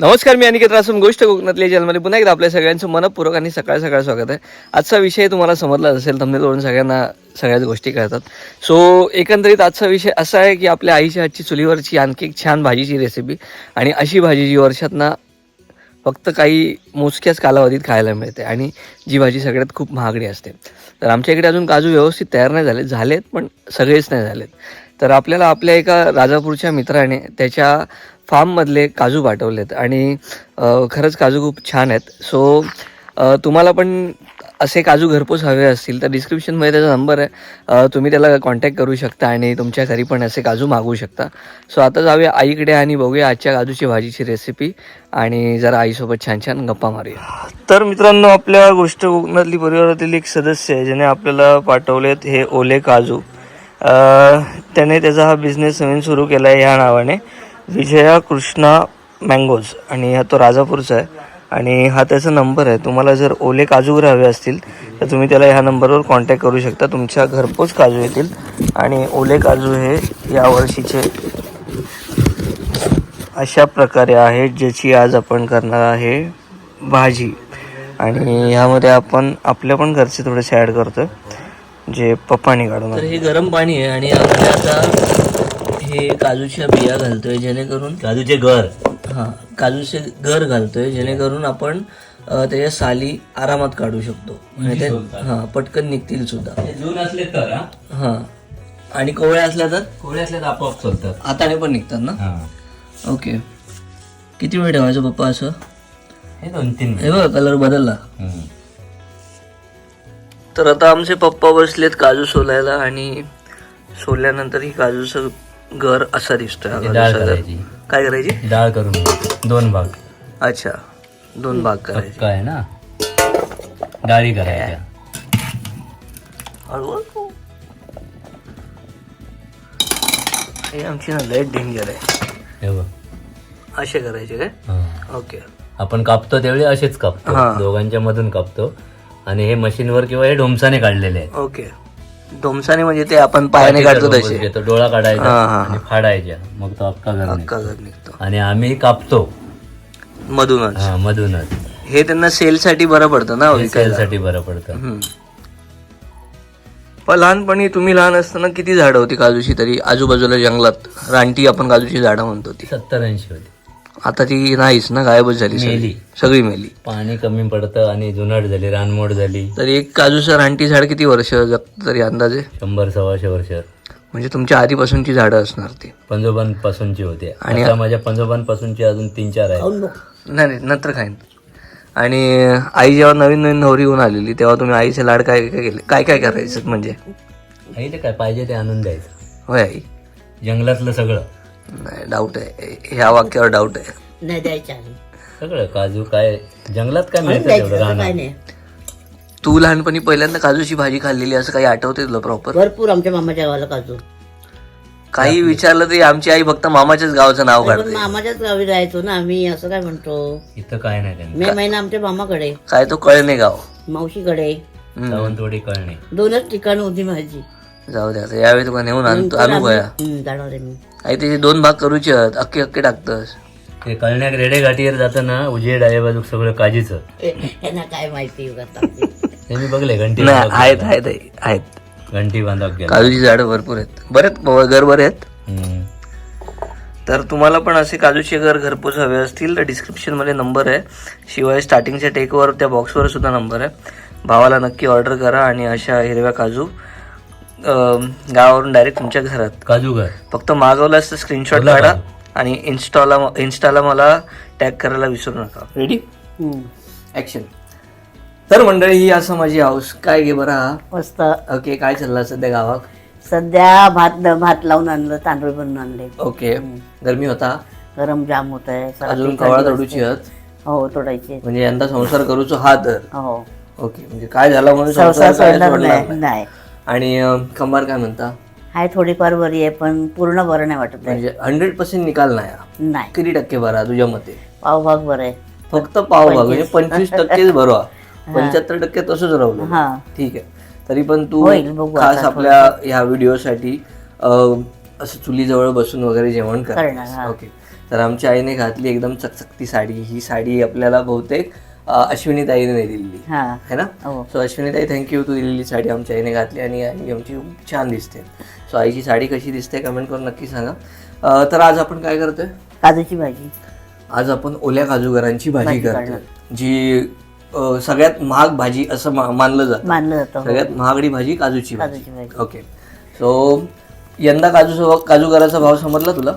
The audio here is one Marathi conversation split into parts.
नमस्कार मी अनिकेत रासम गोष्ट कोकणातल्या चॅनलमध्ये पुन्हा एकदा आपल्या सगळ्यांचं मनपूर्वक आणि सकाळ सकाळ स्वागत आहे. आजचा विषय तुम्हाला समजलाच असेल थंबनेलवरून सगळ्यांना सगळ्याच गोष्टी कळतात. सो एकंदरीत आजचा विषय असा आहे की आपल्या आईच्या हातची चुलीवरची आणखी एक छान भाजीची रेसिपी आणि अशी भाजी जी वर्षातना फक्त काही मोजक्याच कालावधीत खायला मिळते आणि जी भाजी सगळ्यात खूप महागडी असते. तर आमच्या इकडे अजून काजू व्यवस्थित तयार नाही झाले झालेत पण सगळेच नाही झालेत. तर आपल्याला आपल्या एका राजापूरच्या मित्राने त्याच्या फार्ममधले काजू पाठवलेत आणि खरंच काजू खूप छान आहेत. सो तुम्हाला पण असे काजू घरपोच हवे असतील तर डिस्क्रिप्शनमध्ये त्याचा नंबर आहे. तुम्ही त्याला कॉन्टॅक्ट करू शकता आणि तुमच्या घरी पण असे काजू मागवू शकता. सो आता जाऊया आईकडे आणि बघूया आजच्या काजूची भाजीची रेसिपी आणि जरा आईसोबत छान छान गप्पा मारूया. तर मित्रांनो आपल्या गोष्ट कोकणातली परिवारातील एक सदस्य आहे ज्याने आपल्याला पाठवलेत हे ओले काजू. त्याने त्याचा हा बिझनेस नवीन सुरू केला आहे ह्या नावाने. विजया कृष्णा मँगोज आणि हा तो राजापूरचा आहे. आणि हा त्याचा नंबर आहे. तुम्हाला जर ओले काजूगर हवे असतील तर तुम्ही त्याला ह्या नंबरवर कॉन्टॅक्ट करू शकता. तुमच्या घरपोच काजू येतील. आणि ओले काजू हे यावर्षीचे अशा प्रकारे आहेत ज्याची आज आपण करणार आहे भाजी. आणि ह्यामध्ये आपण आपल्या पण घरचे थोडेसे ॲड करतो जे पप्पाने काढून तर हे गरम पाणी आहे आणि यामध्ये आता हे काजूच्या बिया घालतोय जेणेकरून काजूचे घर. हा काजूचे घर घालतोय जेणेकरून आपण त्याच्या साली आरामात काढू शकतो. आणि ते हा पटकन निघतील सुद्धा. जून असले तर हा? हा. आणि कोवळ्या असल्या तर? कोळी असले तर आपोआप चालतात हाताने पण निघतात ना? हा. ओके. किती वेळ ठेवायचं पप्पा असं? हे दोन तीन हे बघ कलर बदलला. हम्म. तर आता आमचे पप्पा बसलेत काजू सोलायला आणि सोलल्यानंतर ही काजूचं घर असा दिसतोय हा डाळ घर. करायची. काय करायची? डाळ करून घ्यायची. दोन भाग. अच्छा दोन भाग करायचे. पक्का आहे ना? डाळी करायच्या. हे आमची ना लय डेंजर आहे. हे बघ. असे करायचे काय? हा. ओके. आपण कापतो त्यावेळी असेच कापतो. हा. दोघांच्या मधून कापतो. आणि हे मशीनवर किंवा हे ढोमसाने काढलेले आहेत. ओके. डोमसाने म्हणजे ते आपण पायाने काढतो तसे. घेतो डोळा काढायचा आणि फाडायच्या. मग तो अक्का घर अक्का घर निघतो. आणि आम्ही कापतो. मधूनच. हा मधूनच. हे त्यांना सेल साठी बरं पडतं ना विकायला? सेलसाठी बरं पडतं. हम्म. पण लहानपणी तुम्ही लहान असताना किती झाडं होती काजूची तरी? आजूबाजूला जंगलात. रानटी आपण काजूची झाडं म्हणतो ती. सत्तर ऐंशी होती. आता ती नाहीच ना गायबच झाली सगळी. मेली. सगळी मेली. पाणी कमी पडतं आणि जुनाट झाली रानमोड झाली. तरी एक काजूचं रानटी झाड किती वर्ष जगत तरी अंदाजे? शंभर सव्वाशे वर्ष. म्हणजे तुमच्या आधीपासूनची झाडं असणार ती. पंजोबांपासूनची होते. आणि- आता माझ्या पंजोबांपासूनची अजून तीन चार आहे नाही नाही नंतर खाईन. आणि आई जेव्हा नवीन नवीन नवरी होऊन आलेली तेव्हा तुम्ही आईचे लाड काय काय केले? काय काय करायचं म्हणजे? ते काय पाहिजे ते आणून द्यायचं. होय आई. जंगलातलं सगळं. नाही डाऊट आहे. ह्या वाक्यावर डाऊट आहे. नाही द्यायचं आम्ही. सगळं काजू काय जंगलात काय आणून मिळतं द्यायचं तेवढं तसं राहणार काय नाही. तू लहानपणी पहिल्यांदा काजूची भाजी खाल्लेली असं काही आठवते तुला प्रॉपर भरपूर आमच्या मामाच्या गावाला काजू. काही विचारलं तरी आमची आई फक्त मामाच्याच गावाचं नाव पण काढते. मामाच्याच गावी राहायचो ना आम्ही असं काय म्हणतो? इथं काय नाही त्यांना मे महिना आमच्या मामाकडे. काय तो कळणे गाव. मावशीकडे. हम्म. सावंतवाडी कळणे. दोनच ठिकाण होती माझी. जाऊ द्या आता यावेळी तुला नेऊन आणतो आणू गया हम्म, जाणार आहे मी. आई त्याचे दोन भाग करूचे आहेत. अख्खे अख्खे टाकतस. ते कळण्याक रेडे घाटीवर जाताना उजेड आहे बाजूक सगळं काजीचं. यांना काय माहिती. ते मी बघले घंटी नाही आहेत आहेत आहेत. घंटी गेला. काजूची झाडं भरपूर आहेत. बरेच घर बरे आहेत. हम्म. तर तुम्हाला पण असे काजूचे घर घरपोच हवे असतील तर डिस्क्रिप्शनमध्ये नंबर आहे. शिवाय स्टार्टिंगच्या टेकवर त्या बॉक्सवर सुद्धा नंबर आहे. भावाला नक्की ऑर्डर करा आणि अशा हिरव्या काजू गावावरून डायरेक्ट तुमच्या घरात. काजू घर फक्त मागवलास तर स्क्रीनशॉट काढा. आणि इन्स्टाला इन्स्टाला मला टॅग करायला विसरू नका. रेडी. ॲक्शन तर मंडळी ही असं माझी हाऊस काय घे बरं मस्त. ओके काय चाललं सध्या गावात? सध्या भात भात लावून आणलं तांदूळ बनवून आणले. ओके गरमी होता? गरम जाम होत आहे. अजून कवाळा तोडूची हो तोडायचे म्हणजे यंदा संसार करूचो हा तर. हो. ओके म्हणजे काय झालं म्हणून संसार. नाही. आणि अं, कंबार काय म्हणता? हाय थोडीफार बरी आहे पण पूर्ण बरं नाही वाटत आहे. म्हणजे हंड्रेड पर्सेंट निकाल नाही हा. नाही. किती टक्के बरा तुझ्या मते? पावभाग बरं आहे. फक्त पाव भाग म्हणजे पंचवीस. टक्केच भरवा पंच्याहत्तर टक्के तसंच राहू हा. ठीक आहे. तरी पण तू होईल, बघू खास आपल्या ह्या व्हिडिओसाठी अं, असं चुलीजवळ बसून वगैरे जेवण करणार, कर हा. ओके. तर आमच्या आईने घातली एकदम चकचकती साडी. ही साडी आपल्याला बहुतेक अश्विनी ताईने दिलेली. हा. है ना? हो. सो अश्विनी ताई थँक्यू तू दिलेली साडी आमच्या आईने घातली आणि आई आमची खूप छान दिसते. सो आईची साडी कशी दिसते कमेंट करून नक्की सांगा. अ, तर आज आपण काय करतोय? काजूची भाजी. आज आपण ओल्या काजूगरांची भाजी भाजी करतोय. जी अ, सगळ्यात महाग भाजी असं मा- मानलं जातं. मानलं जातं हो. सगळ्यात महागडी भाजी काजूची भाजी. काजूची भाजी. ओके सो यंदा काजू काजूगराचा भाव समजला तुला?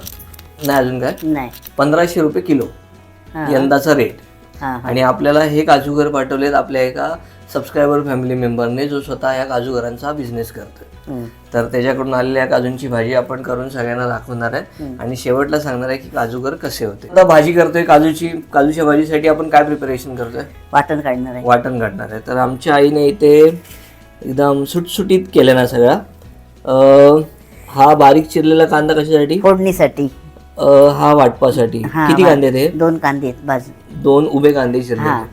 नाही अजून काय? नाही. पंधराशे रुपये किलो. हा. यंदाचा रेट हा हा आणि आपल्याला हे काजूगर पाठवलेत आपल्या एका सबस्क्रायबर फॅमिली मेंबरने जो स्वतः या काजूगरांचा बिझनेस करतोय. तर त्याच्याकडून आलेल्या काजूंची भाजी आपण करून सगळ्यांना दाखवणार आहे. आणि शेवटला सांगणार आहे की काजूगर कसे होते. आता भाजी करतोय काजूची काजूच्या भाजीसाठी आपण काय प्रिपरेशन करतोय? वाटण काढणार आहे. वाटण काढणार आहे. तर आमच्या आईने इथे एकदम सुटसुटीत केलं ना सगळा हा बारीक चिरलेला कांदा कशासाठी? फोडणीसाठी. अं, हा वाटपासाठी. हा, किती कांदे ते? दोन कांदे आहेत भाजी दोन उभे कांदे चिरले हा.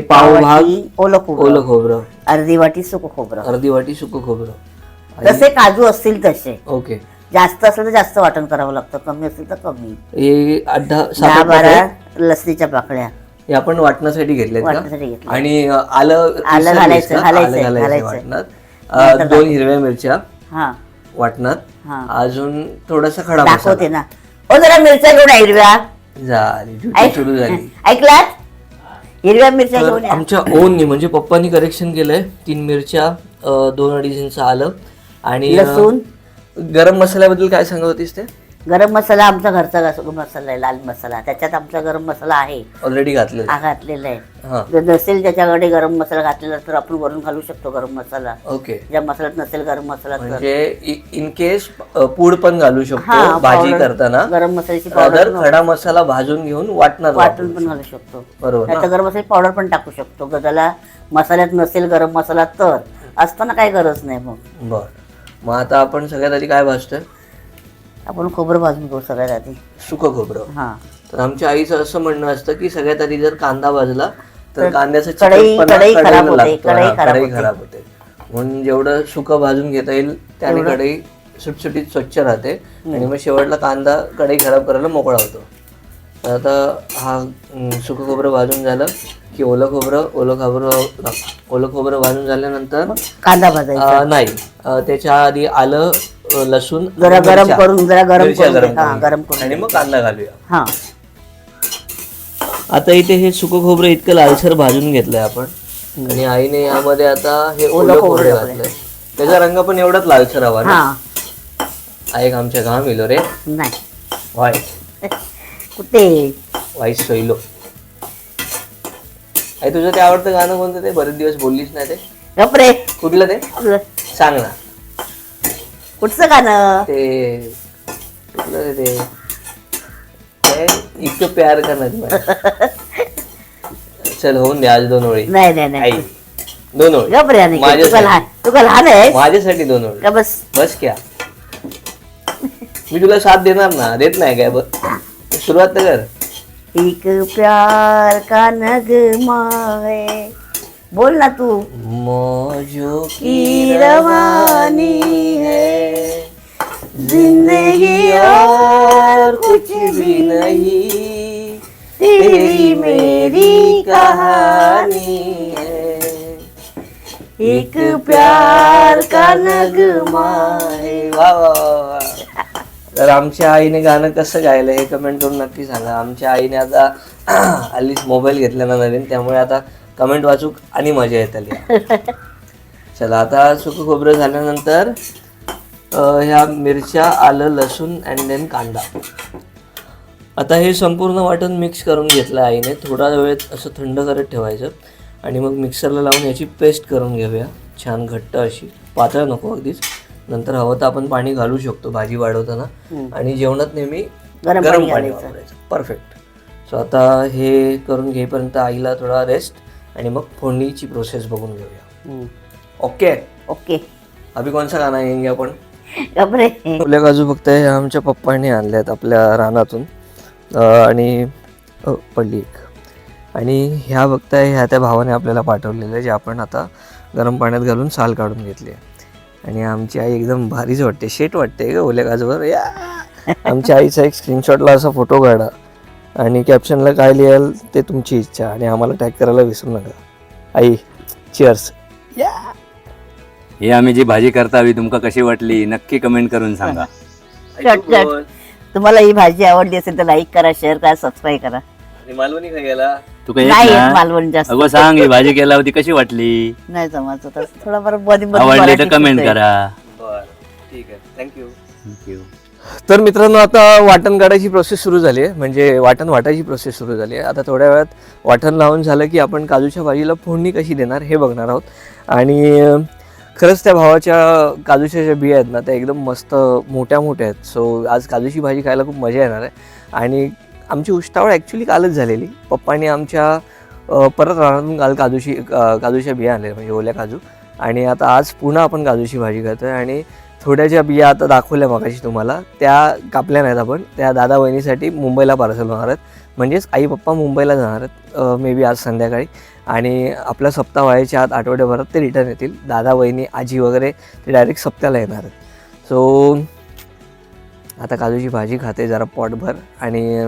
पाव भाग वाटी ओलं खोबरं. ओलं खोबरं. अर्धी वाटी सुकं खोबरं. अर्धी वाटी सुकं खोबरं. जसे काजू असतील तसे. ओके. जास्त असेल तर जास्त वाटण करावं लागतं. कमी असेल तर कमी. हे आठ दहा सात दहा आठ बारा पाकळ्या? लसणीच्या पाकळ्या. हे आपण वाटण्यासाठी का? वाटण्यासाठी घेतल्या आणि अ, आलं आलं विसरलीस घालायचं, का? घालायचं, आलं घालायचं घालायचं. वाटणात. अ, दोन हिरव्या मिरच्या हा. वाटणात. हा. अजून थोडासा खडा मसाला. दाखवते ना. ओ जरा मिरच्या घेऊन या हिरव्या झाली ड्युटी सुरू झाली ऐकलात हिरव्या मिरच्या तर घेऊन या आमच्या ओननी म्हणजे पप्पांनी करेक्शन केलंय तीन मिरच्या अ, दोन अडीच इंच आलं आणि अ, लसूण गरम मसाल्याबद्दल काय सांगत होतीस ते गरम मसाला आमचा घरचा घास- मसाला आहे लाल मसाला. त्याच्यात आमचा गरम मसाला आहे. ऑलरेडी घातलेलं. हा घातलेला आहे. जर नसेल त्याच्याकडे गरम मसाला घातलेला तर आपण वरून घालू शकतो गरम मसाला. ओके ज्या मसाल्यात नसेल गरम मसाला तर. म्हणजे इन केस पूड पण घालू शकतो भाजी powder. करताना. गरम मसाल्याची पावडर अदर खडा मसाला भाजून घेऊन वाटणार वाटून पण घालू शकतो. बरोबर ना? त्याचा गरम मसाल्याची पावडर पण टाकू शकतो. ग त्याला मसाल्यात नसेल गरम मसाला तर. असताना काही गरज नाही मग. बर. मग आता आपण सगळ्यात आधी काय भाजतोय? आपण खोबरं भाजून घेऊ सगळ्यात आधी. सुकं खोबरं. हा. तर आमच्या आईचं असं म्हणणं असतं की सगळ्यात आधी जर कांदा भाजला तर कांद्याचा कढई- चिकटपणा कढई खराब होते, लागतो. कढई हा, खराब कढई होते. खराब होते. म्हणून जेवढं सुकं भाजून घेता येईल त्याने कढई सुटसुटीत स्वच्छ राहते. आणि मग शेवटला कांदा कढई खराब करायला मोकळा होतो. तर आता हा सुकं खोबरं भाजून झालं की ओलं खोबरं ओलं खोबरं ओलं खोबरं भाजून झाल्यानंतर कांदा भाजायचा. अं, नाही. अं, त्याच्या आधी आलं अं, लसूण जरा गरम मिरच्या. करून जरा गरम मिरच्या करून गरम घे. हा करून. गरम घे. करून आणि मग कांदा घालूया. हा. आता इथे हे सुकं खोबरं इतकं लालसर भाजून घेतलंय आपण. आणि आईने यामध्ये आता हे ओलं खोबरं घातलंय. त्याचा रंग पण एवढाच लालसर हवा ना. हा. हा एक आमच्या घाम इलो रे? नाही. व्हाईट कुठे? व्हाईट सोयलो. आई तुझं ते आवडतं गाणं कोणतं ते? बरेच दिवस बोललीच नाही ते. गपरे कुठलं ते? सांग ना. कुठचं गाणं. ते कुठलं रे ते. काय? इतकं प्यार करणार मला चल होऊन दे आज दोन ओळी. नाही नाही नाही. आई दोन ओळी. गपरे आणि तुका माझ्यासाठी. लहान तुका लहान आहे माझ्यासाठी दोन ओळी. का बस? बस क्या? मी तुला साथ देणार ना? देत नाही काय? बघ सुरुवात तर कर. एक प्यार का नगमा है बोल ना तू. मौजों की रवानी है। जिंदगी और कुछ भी नहीं। तेरी मेरी कहानी है। एक प्यार का नगमा आहे. वा वा वा. तर आमच्या आईने गाणं कसं गायलं हे कमेंट करून नक्की सांगा. आमच्या आईने आता हल्लीच मोबाईल घेतला ना नवीन त्यामुळे आता कमेंट वाचूक आणि मजा येत आली. चला आता सुकं खोबरं झाल्यानंतर ह्या मिरच्या आलं लसूण अँड देन कांदा. आता हे संपूर्ण वाटण मिक्स करून घेतलं आईने. थोडा वेळ असं थंड करत ठेवायचं. आणि मग मिक्सरला लावून याची पेस्ट करून घेऊया. छान घट्ट अशी. पातळ नको अगदीच. नंतर हवं तर आपण पाणी घालू शकतो भाजी वाढवताना. आणि जेवणात नेहमी गरम गरम पाणी. वापरायचं. परफेक्ट सो आता हे करून घेईपर्यंत आईला थोडा रेस्ट आणि मग फोडणीची प्रोसेस बघून घेऊया. ओके ओके अभि कोणसा गाणं येंगे आपण. कपडे आपल्या काजू बघताय ह्या आमच्या पप्पांनी आणल्यात आपल्या रानातून. आणि पडली एक. आणि ह्या बघताय ह्या त्या भावाने आपल्याला पाठवलेल्या जे आपण आता गरम पाण्यात घालून साल काढून घेतली आहे. आणि आमची आई एकदम भारीच वाटते शेट वाटते का ओल्या काजूवर या! आमच्या आईचा एक स्क्रीनशॉटला असा फोटो काढा आणि कॅप्शनला काय लिहाल ते तुमची इच्छा आणि आम्हाला टॅग करायला विसरू नका. आई चिअर्स हे आम्ही जी भाजी करता हवी तुमका कशी वाटली? नक्की कमेंट करून सांगा. तुम्हाला ही भाजी आवडली असेल तर लाईक करा शेअर करा सबस्क्राईब करा. मालवणी गेला नाही येत ना? मालवण जास्त. अगं सांग ही भाजी केला होती कशी वाटली? नाही थोडाफारमध्ये आवडली तर कमेंट. करा. बरं ठीक आहे. थँक्यू थँक्यू तर मित्रांनो आता वाटण काढायची प्रोसेस सुरू झाली आहे. म्हणजे वाटण वाटायची प्रोसेस सुरू झाली आहे. आता थोड्या वेळात वाटण लावून झालं की आपण काजूच्या भाजीला फोडणी कशी देणार हे बघणार आहोत. आणि अं, खरंच त्या भावाच्या काजूच्या ज्या बिया आहेत ना त्या एकदम मस्त मोठ्या मोठ्या आहेत. सो आज काजूची भाजी खायला खूप मजा येणार आहे. आणि आमची उष्टावळ ॲक्च्युली कालच झालेली. पप्पांनी आमच्या परत राहून काल काजूची काजूच्या बिया आणल्या म्हणजे ओल्या काजू. आणि आता आज पुन्हा आपण काजूची भाजी खातोय. आणि थोड्या ज्या बिया आता दाखवल्या मगाशी तुम्हाला त्या कापल्या नाहीत आपण. त्या दादा वहिनीसाठी मुंबईला पार्सल होणार आहेत. म्हणजेच आई पप्पा मुंबईला जाणार आहेत मे बी आज संध्याकाळी. आणि आपला सप्ताह व्हायच्या आत आठवड्याभरात ते रिटर्न येतील. दादा वहिनी आजी वगैरे ते डायरेक्ट सप्त्याला येणार आहेत. सो आता काजूची भाजी खाते जरा पॉटभर आणि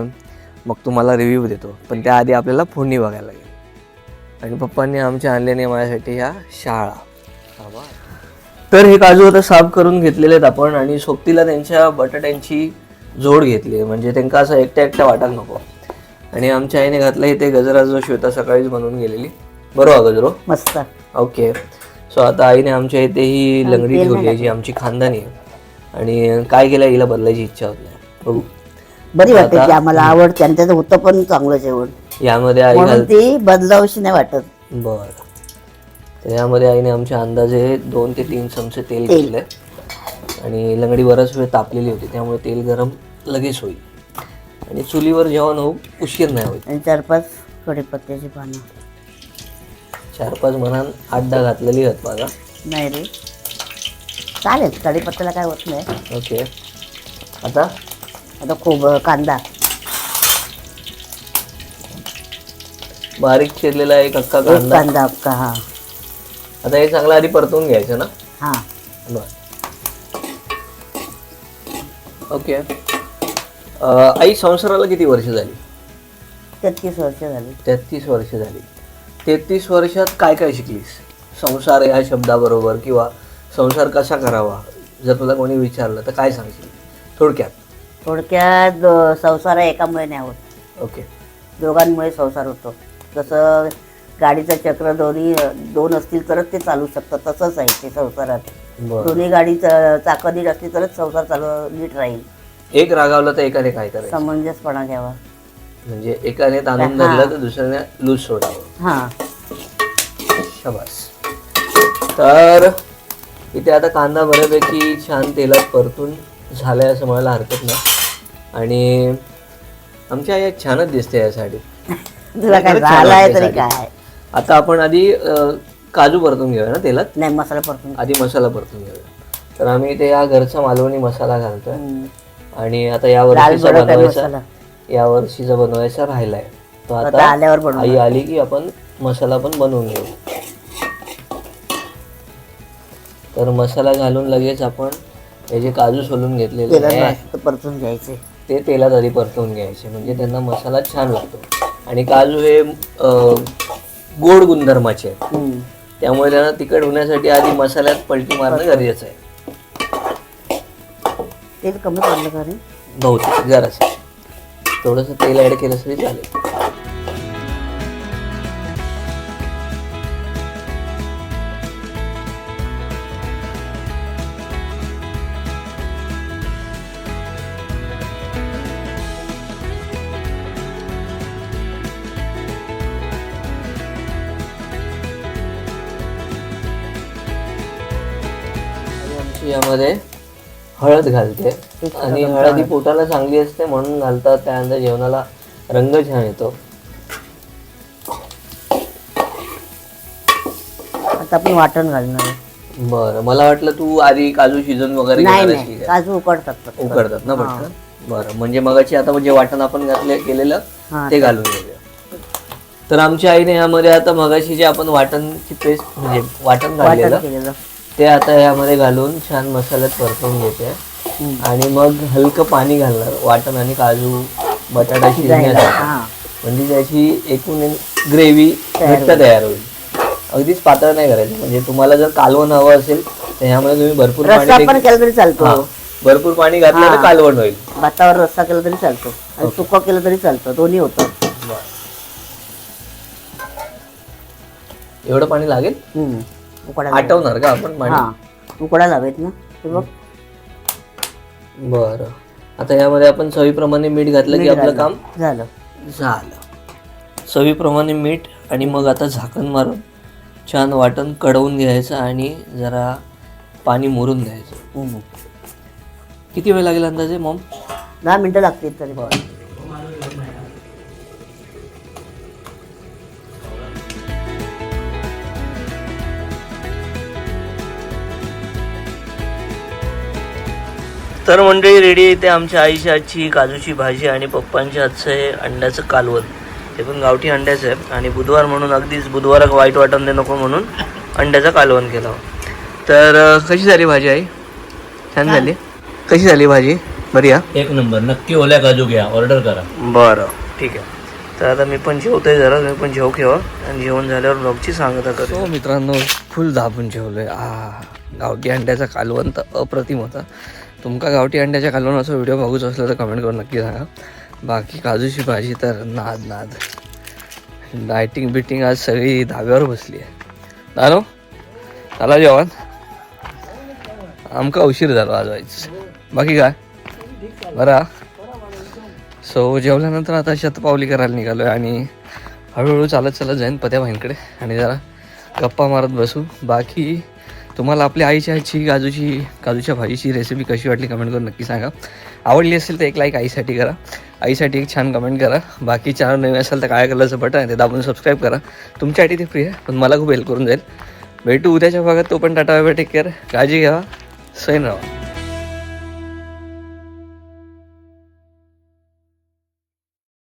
मग तुम्हाला रिव्ह्यू देतो. पण त्याआधी आपल्याला फोडणी बघायला लागेल. आणि पप्पांनी आमच्या आणल्याने माझ्यासाठी ह्या शाळा. तर हे काजू आता साफ करून घेतलेले आहेत आपण आणि सोबतीला त्यांच्या बटाट्यांची जोड घेतली आहे. म्हणजे त्यांना असं एकट्या एकट्या वाटायला नको. आणि आमच्या आईने घातलं इथे गजरा जो श्वेता सकाळीच बनवून गेलेली. बरोबर गजरो? मस्त. ओके. सो आता आईने आमच्या इथे ही लंगडी ठेवली आहे जी आमची खानदानी. आहे आणि काय केलं हिला बदलायची इच्छा होत. नाही बघू. बरी वाटते की आम्हाला आवडते आणि त्याचं होतं पण चांगलं जेवण. यामध्ये आई म्हणून घाल ती बदलावशी नाही वाटत. बर. तर यामध्ये आईने आमच्या अंदाजे दोन ते तीन चमचे तेल तेल. घेतले. आणि लंगडी बराच वेळ तापलेली होती त्यामुळे तेल गरम लगेच होईल. आणि चुलीवर जेवण होऊ उशीर नाही होईल आणि चार पाच कढीपत्त्याची पानं. चार पाच आठ दहा घातलेली आहेत माझा नाही रे. चालेल कढीपत्त्याला काय होत नाही. ओके. आता? आता खूप कांदा. बारीक चिरलेला एक अख्खा एक कांदा. कांदा अक्का हा. आता हे चांगलं आधी परतवून घ्यायचं ना? हा. बर. ओके. अं, आई संसाराला किती वर्ष झाली? तेहतीस वर्ष झाली. तेहतीस वर्ष झाली. तेहतीस वर्षात काय काय शिकलीस? संसार या शब्दाबरोबर किंवा संसार कसा करावा? जर तुला कोणी विचारलं तर काय सांगशील? थोडक्यात. थोडक्यात अं, संसार एकामुळे नाही होत ओके. दोघांमुळे संसार होतो. जसं गाडीचं चक्र दोन्ही दोन असतील तरच ते चालू शकतं. तसंच आहे ते संसारात. बरं. दोन्ही गाडी चाकं नीट असली तरच संसार चालू नीट राहील. एक रागावलं तर एकाने काय करायचं समंजसपणा घ्यावा. म्हणजे एकाने ताणून धरलं तर दुसऱ्याने लूज सोडावं. हां. शाबास. तर इथे आता कांदा बऱ्यापैकी छान तेलात परतून झालाय असं म्हणायला हरकत नाही. आणि आमची आई आज छानच दिसते यासाठी. तुला काय खरंच छान झालाय वाटते तरी साडी. काय? आता आपण आधी अं, काजू परतून घेऊया ना तेलात? नाही मसाला परतून आधी मसाला परतून घेऊया. तर आम्ही इथे या घरचा मालवणी मसाला घालतोय. हम्म. आणि आता या वर्षीचा बनवायचा या वर्षीचा बनवायचा राहिलाय. तो आता आल्यावर आई आली की आपण मसाला पण बनवून घेऊ. तर मसाला घालून लगेच आपण हे जे काजू सोलून घेतलेले आहे परतून घ्यायचे. ते तेलात आधी परतवून घ्यायचे. म्हणजे त्यांना मसाला छान लागतो. आणि काजू हे गोड गुणधर्माचे आहेत. त्यामुळे त्यांना तिखट होण्यासाठी आधी मसाल्यात पलटी मारणं गरजेचं आहे. तेल कमी पडलं का रे? बहुतेक जरासं थोडंसं तेल ॲड केलं तरी चालेल. यामध्ये हळद घालते. आणि हळद ही पोटाला चांगली असते म्हणून घालतात. त्यानंतर जेवणाला रंग छान येतो. आता आपण वाटण घालणार आहे. बरं. मला वाटलं तू आधी काजू शिजून वगैरे नाही घेणार नाही. आहेस की काय? काजू उकडतात. उकडतात ना पटकन बरं. म्हणजे मगाची आता जे वाटण आपण घातले केलेलं हा, ते घालून घेऊया. तर आमच्या आईने यामध्ये आता मगाशी जे आपण वाटणची पेस्ट म्हणजे वाटण वाटण घातलेलं केलेलं. ते आता यामध्ये घालून छान मसाल्यात परतवून घेते. आणि मग हलकं पाणी घालणार वाटण आणि काजू बटाटा शिजण्यासाठी. म्हणजे त्याची एकूण ग्रेव्ही घट्ट तयार होईल. अगदीच पातळ नाही करायचं. म्हणजे तुम्हाला जर कालवण हवं असेल तर ह्यामध्ये तुम्ही भरपूर पाणी पण केला तरी चालतो. भरपूर पाणी घातलं तर. कालवण होईल. भातावर रस्सा केला तरी चालतो. आणि सुकं केलं तरी चालतं. दोन्ही होतं. एवढं पाणी लागेल? हम्म. उकडा लावेल. आटवणार का आपण पाणी? हा उकडा लावेत ना ते बघ. बरं. आता यामध्ये आपण चवीप्रमाणे मीठ घातलं की मीठ आपलं. काम? झालं. झालं. चवीप्रमाणे मीठ आणि मग आता झाकण मारून छान वाटण कडवून घ्यायचं आणि जरा पाणी मुरून घ्यायचं. हम्म. किती वेळ लागेल अंदाजे मॉम? दहा मिनिटं लागतील तरी. तर मंडळी रेडी येते आमच्या आईच्या हातची काजूची भाजी आणि पप्पांच्या हातचं आहे अंड्याचं कालवण. ते पण गावठी अंड्याचं आहे. आणि बुधवार म्हणून अगदीच बुधवार वाईट वाटण दे नको म्हणून अंड्याचं कालवण केलं. तर कशी झाली भाजी आई? छान झाली? कशी झाली भाजी? बरी हा एक नंबर. नक्की ओल्या काजू घ्या. ऑर्डर करा. बरं. ठीक आहे. तर आता मी पण जेवतोय जरा. तुम्ही पण जेव ठेवा आणि जेवण झाल्यावर ब्लॉगची सांगता करतो हो मित्रांनो फुल दाबून जेवलोय. आ गावठी अंड्याचा कालवण तर अप्रतिम होता. तुमका गावठी अंड्याच्या कालवणाचा व्हिडिओ बघूच असलं तर कमेंट करून नक्की सांगा. बाकी काजूची भाजी तर नाद नाद. डायटिंग बिटिंग आज सगळी धाब्यावर बसली आहे. दानो झाला जेवण? आमका उशीर झाला आज व्हायच. बाकी काय? बरं? सो जेवल्यानंतर आता शतपावली करायला निघालो आहे आणि हळूहळू चालत चालत जाईन पत्या भाईंकडे. आणि जरा गप्पा मारत बसू. बाकी तुम्हाला आपल्या आईच्या हातची काजूची काजूच्या भाजीची रेसिपी कशी वाटली कमेंट करून नक्की सांगा. आवडली असेल तर एक लाईक आईसाठी करा. आईसाठी एक छान कमेंट करा. बाकी चॅनल नवीन असेल तर काळ्या कलरचं बटन आहे ते दाबून सबस्क्राईब करा. तुमच्यासाठी ते फ्री आहे पण मला खूप हेल्प करून जाईल. भेटू उद्याच्या भागात तो पण टाटा टेक केअर काळजी घ्या. सैन राहा